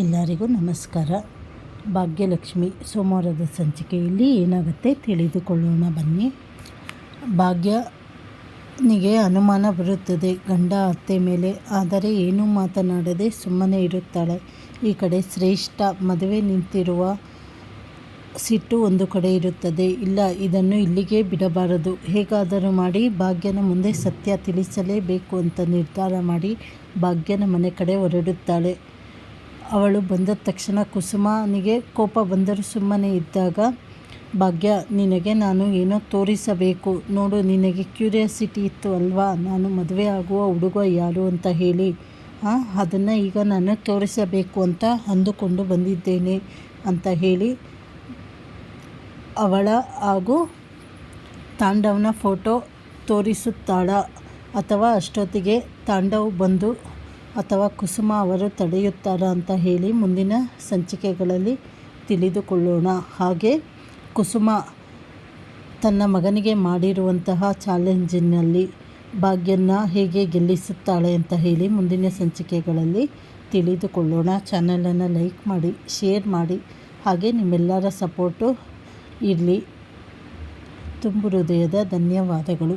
ಎಲ್ಲರಿಗೂ ನಮಸ್ಕಾರ. ಭಾಗ್ಯಲಕ್ಷ್ಮಿ ಸೋಮವಾರದ ಸಂಚಿಕೆಯಲ್ಲಿ ಏನಾಗುತ್ತೆ ತಿಳಿದುಕೊಳ್ಳೋಣ ಬನ್ನಿ. ಭಾಗ್ಯನಿಗೆ ಅನುಮಾನ ಬರುತ್ತದೆ. ಗಂಡ ಅತ್ತೆ ಮೇಲೆ ಆದರೆ ಏನೂ ಮಾತನಾಡದೆ ಸುಮ್ಮನೆ ಇರುತ್ತಾಳೆ. ಈ ಕಡೆ ಶ್ರೇಷ್ಠ ಮದುವೆ ನಿಂತಿರುವ ಸಿಟ್ಟು ಒಂದು ಕಡೆ ಇರುತ್ತದೆ. ಇಲ್ಲ, ಇದನ್ನು ಇಲ್ಲಿಗೆ ಬಿಡಬಾರದು. ಹೇಗಾದರೂ ಮಾಡಿ ಭಾಗ್ಯನ ಮುಂದೆ ಸತ್ಯ ತಿಳಿಸಲೇಬೇಕು ಅಂತ ನಿರ್ಧಾರ ಮಾಡಿ ಭಾಗ್ಯನ ಮನೆ ಕಡೆ ಹೊರಡುತ್ತಾಳೆ. ಅವಳು ಬಂದ ತಕ್ಷಣ ಕುಸುಮನಿಗೆ ಕೋಪ ಬಂದರೂ ಸುಮ್ಮನೆ ಇದ್ದಾಗ, ಭಾಗ್ಯ, ನಿನಗೆ ನಾನು ಏನೋ ತೋರಿಸಬೇಕು. ನೋಡು, ನಿನಗೆ ಕ್ಯೂರಿಯಾಸಿಟಿ ಇತ್ತು ಅಲ್ವಾ? ನಾನು ಮದುವೆ ಆಗುವ ಹುಡುಗ ಯಾರು ಅಂತ ಹೇಳಿ. ಅದನ್ನು ಈಗ ನಾನು ತೋರಿಸಬೇಕು ಅಂತ ಅಂದುಕೊಂಡು ಬಂದಿದ್ದೇನೆ ಅಂತ ಹೇಳಿ ಅವಳ ಹಾಗೂ ತಾಂಡವನ ಫೋಟೋ ತೋರಿಸುತ್ತಾಳ. ಅಥವಾ ಅಷ್ಟೊತ್ತಿಗೆ ತಾಂಡವ್ ಬಂದು ಅಥವಾ ಕುಸುಮ ಅವರು ತಡೆಯುತ್ತಾರಾ ಅಂತ ಹೇಳಿ ಮುಂದಿನ ಸಂಚಿಕೆಗಳಲ್ಲಿ ತಿಳಿದುಕೊಳ್ಳೋಣ. ಹಾಗೆ ಕುಸುಮ ತನ್ನ ಮಗನಿಗೆ ಮಾಡಿರುವಂತಹ ಚಾಲೆಂಜಿನಲ್ಲಿ ಭಾಗ್ಯನ ಹೇಗೆ ಗೆಲ್ಲಿಸುತ್ತಾಳೆ ಅಂತ ಹೇಳಿ ಮುಂದಿನ ಸಂಚಿಕೆಗಳಲ್ಲಿ ತಿಳಿದುಕೊಳ್ಳೋಣ. ಚಾನಲನ್ನು ಲೈಕ್ ಮಾಡಿ, ಶೇರ್ ಮಾಡಿ, ಹಾಗೆ ನಿಮ್ಮೆಲ್ಲರ ಸಪೋರ್ಟು ಇರಲಿ. ತುಂಬು ಹೃದಯದ ಧನ್ಯವಾದಗಳು.